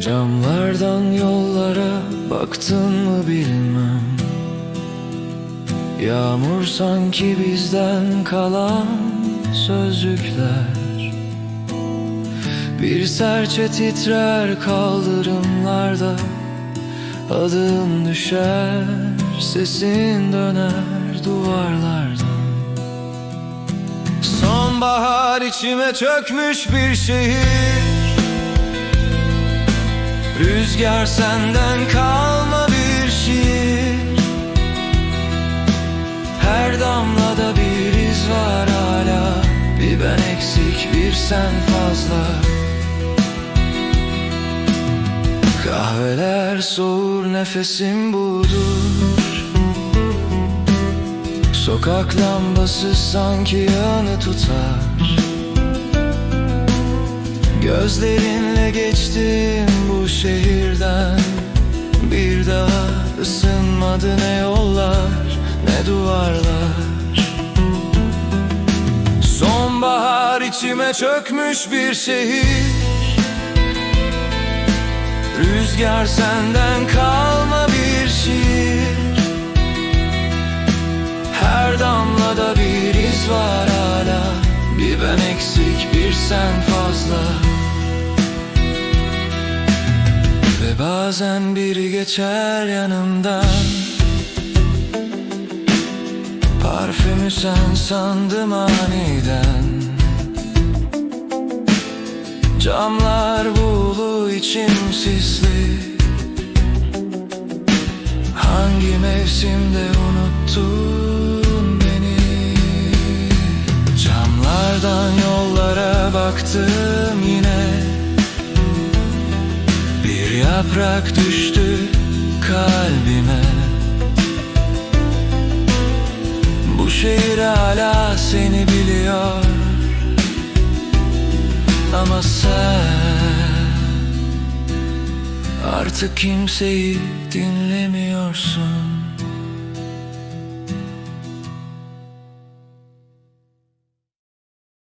Camlardan yollara baktın mı bilmem. Yağmur sanki bizden kalan sözcükler. Bir serçe titrer kaldırımlarda Adın düşer, sesin döner duvarlardan Sonbahar içime çökmüş bir şehir Rüzgar senden kalma bir şiir. Her damlada bir iz var hala. Bir ben eksik bir sen fazla. Kahveler soğur nefesim budur. Sokak lambası sanki yanı tutar Gözlerinle geçtim bu şehirden. Bir daha ısınmadı ne yollar ne duvarlar. Sonbahar içime çökmüş bir şehir. Rüzgar senden kalma bir şiir. Her damlada bir iz var hala. Bir ben eksik bir sen fazla bazen biri geçer yanımdan Parfümü sen sandım aniden. Camlar buğulu içim sisli. Hangi mevsimde unuttun beni? Camlardan yollara baktım yine yaprak düştü kalbime. Bu şehir hala seni biliyor. Ama sen Artık kimseyi dinlemiyorsun